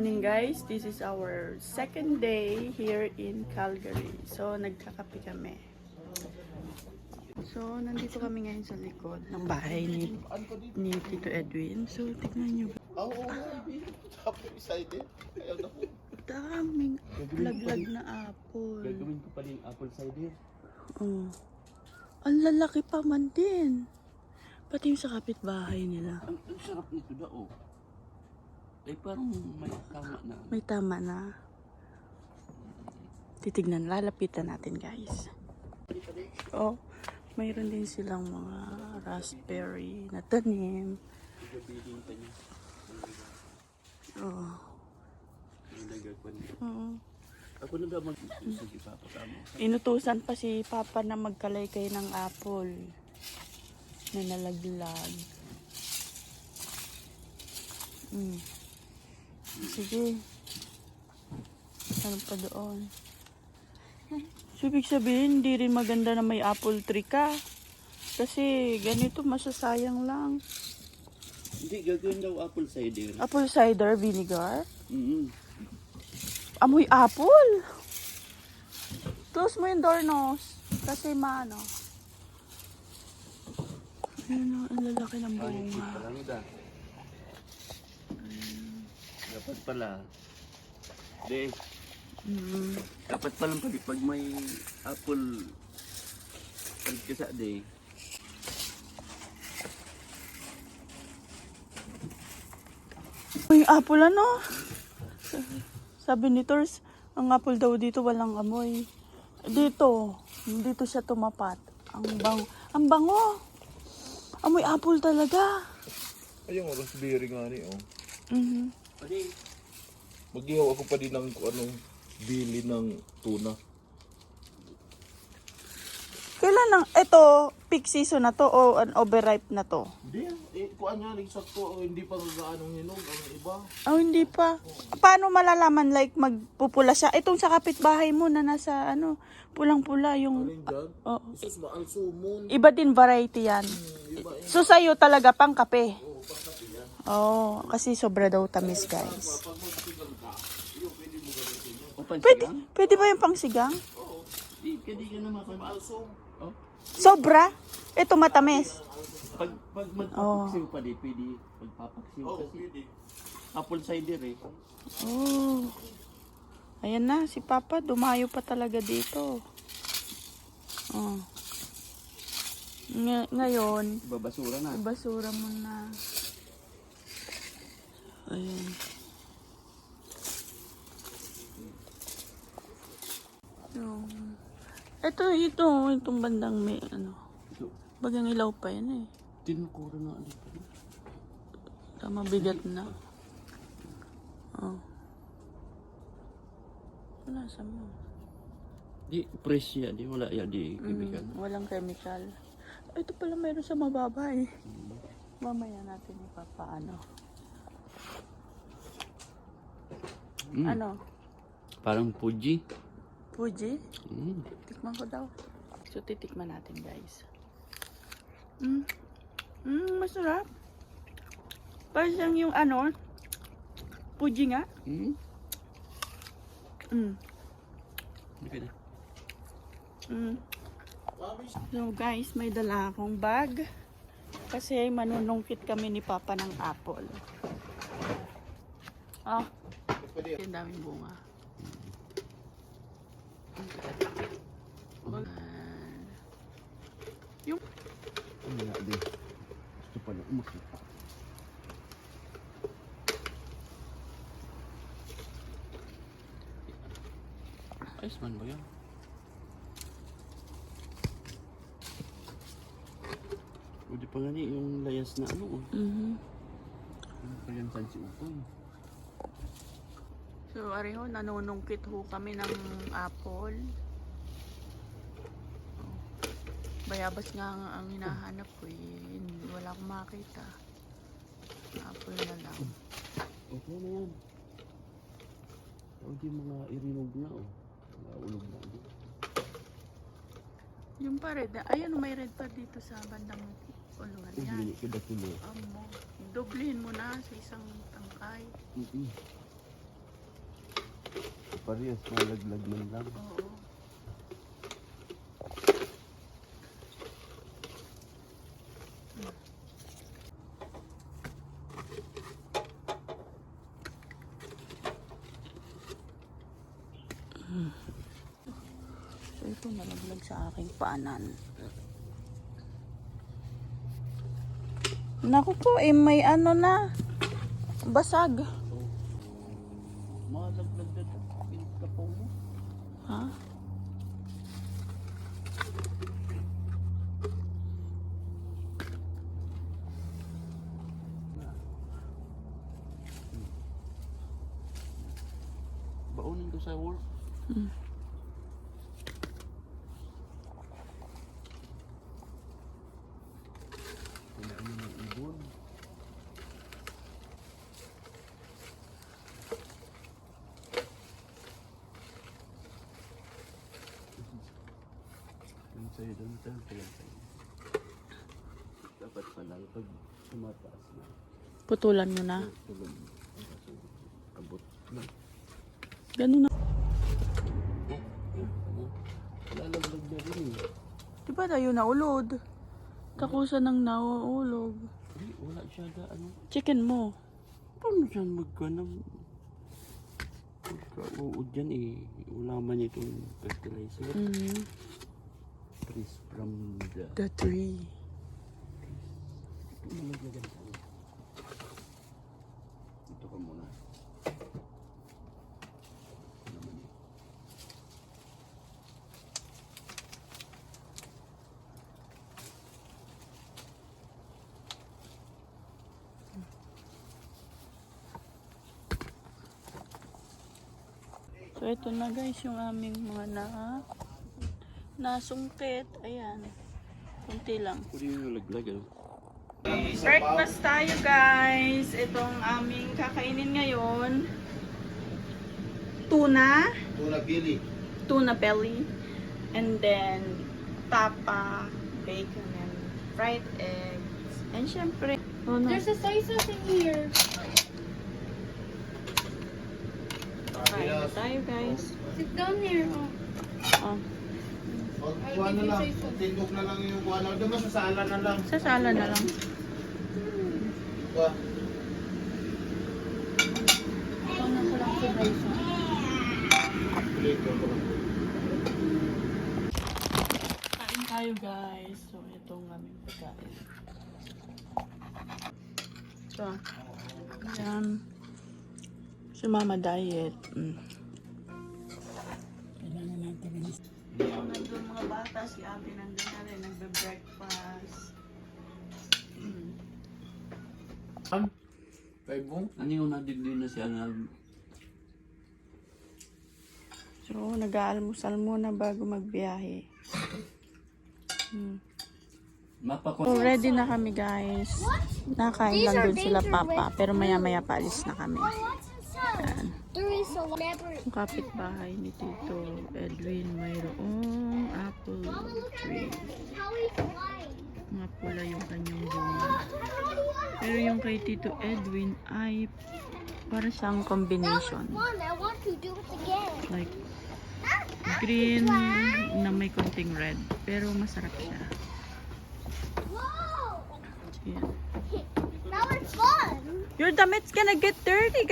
Morning guys, this is our second day here in Calgary. So nagkakape kami. So nandito kami ngayon sa likod ng bahay ni, ni Tito Edwin. So tignan nyo. Oo, oo, baby. Sabi excited. Daming laglag na apple. Gagawin ko pala yung apple cider. Oh. Ang lalaki pa man din. Pati yung sa kapitbahay nila. Ang, ang sarap nito da oh. Ay parang may tama na. May tama na. Titignan, lalapitan natin guys. Oh, mayroon din silang mga raspberry na tanim. Oh. Oo. Ako na daw mag-usog ipapasama. Inutusan pa si Papa na magkalay kayo ng apple na nalaglag. Mm. Sige. Ano pa doon? So, ibig sabihin, hindi rin maganda na may apple tree ka. Kasi ganito, masasayang lang. Hindi, gagawin daw apple cider. Apple cider vinegar? Mm-hmm. Amoy apple! Close mo yung door, Nos. Kasi maano. Ayun ang lalaki ng Ay, bunga. da. Dapat pala. De, Mm. dapat pala pag, pag may apple pag kasa de. May apple ano? Sabi ni Tors, ang apple daw dito walang amoy. Dito, dito siya tumapat. Ang bang, ang bango. Amoy apple talaga. Ay, yung raspberry nga ni, oh. Mhm. Mag-ihaw ako pa din ng kung anong bili ng tuna. Kailan lang, ito, peak season na to o an overripe na to? Hindi, eh, kung ano yan, sakto, oh, hindi pa gaanong hinog ang iba. Oh, hindi pa. Paano malalaman like magpupula siya? Itong sa kapitbahay mo na nasa ano, pulang-pula yung Aling dyan, oh, isus sumon. iba din variety yan. So sa'yo talaga pang kape. Oh, kasi sobra daw tamis, guys. Pwede, pwede ba yung pangsigang? Pwede ka naman pag Oh. Sobra? Ito matamis. Pag, pag magpapaksiw pa di, pwede magpapaksiw kasi pwede. apple cider eh. Oh. Ayan na, si Papa dumayo pa talaga dito. Oh. Nga- ngayon, Babasura na. Basura mo na. Ayan. Yung... Ito, ito, itong bandang may ano. Bagang ilaw pa yan eh. tinukura na ulit. Tama, bigat na. Oh. Wala sa mo. Di, fresh ya, di wala ya, di kaibigan. Mm, walang chemical. Ito pala mayroon sa mababa eh. Mamaya natin ipapaano. Mm. Ano? Parang Fuji. Fuji? Mm. Tikman ko daw. So, titikman natin, guys. Mm. Mm, masarap. Parang siyang yung ano, Fuji nga. Mm. Mm. Okay na. Mm. So, guys, may dala akong bag. Kasi manunungkit kami ni Papa ng apple. Oh, Pwede. ang daming bunga. Ayan. Yung Wala di. Gusto pala umakita. Ayos man ba yan? Pwede pa nga ni yung layas na ano. oh. Mhm. Ano pa yan sa si Utoy? So, ariho, nanunungkit ho kami ng apple. Bayabas nga ang, ang hinahanap ko eh. Wala akong makita. Apple na lang. Okay na yan. Huwag yung mga irinog na oh. Mga ulog na. Yung pa red. Ayun, may red pa dito sa bandang ulungan. Yan. Doblehin mo na sa isang tangkay. Mm-mm. Parehas malaglag man lang. Oo. So ito nalaglag sa aking paanan. Naku po, eh may ano na. Basag. Malaglag na mo. Ha? Baunin ko sa work. Hmm. Kailangan mo ng ibon. Sa'yo doon, tayo sa'yo. Dapat pala pag tumataas na, Putulan mo na. tulog mo. Abot na. Ganun na. Lalaglag na rin eh. Di ba tayo naulod? Takusa ng nauulog. Hindi, wala siya na ano. Chicken mo. Paano siya magkanang Pagka-uod yan eh. Wala man itong fertilizer. Mm, Trees from the... the tree. Malaglagan sa ano. Ito ka muna. Ito. So ito na guys yung aming mga na nasungkit. Ayan. Kunti lang. Pwede yung nalaglag ano. Breakfast tayo guys. Itong aming kakainin ngayon. Tuna. Tuna pili. Tuna belly. And then tapa, bacon, and fried eggs. And syempre, oh no. There's a soy sauce in here. Kain tayo guys. Sit down here. Oh. Oh. Pag kuha na lang, tindog na lang yung kuha na. Diba sa sala na lang. Sa sala na lang. Kuha. Ito na ko lang si Bryson. Ko lang. Kain tayo guys. So, ito ang aming pagkain. Ito. Yan. Si Mama Diet. Mm. Mga bata, si Ate nandun na rin, nagbe-breakfast. Mm. Five mo? Ano yung nadigdi na si Anal? So, nag-aalmusal muna bago magbiyahe. Mm. Ko. So, ready na kami guys. Nakain lang doon sila papa, pero maya-maya paalis na kami. Inside? There is a. Yung kapitbahay ni Tito Edwin mayroong apple tree. Mga pula yung kanyang bunga. Pero yung kay Tito Edwin ay para siyang combination. Fun. I want to do it again. Like green na may konting red. Pero masarap siya. So, yan. That was fun. Your damit's gonna get dirty,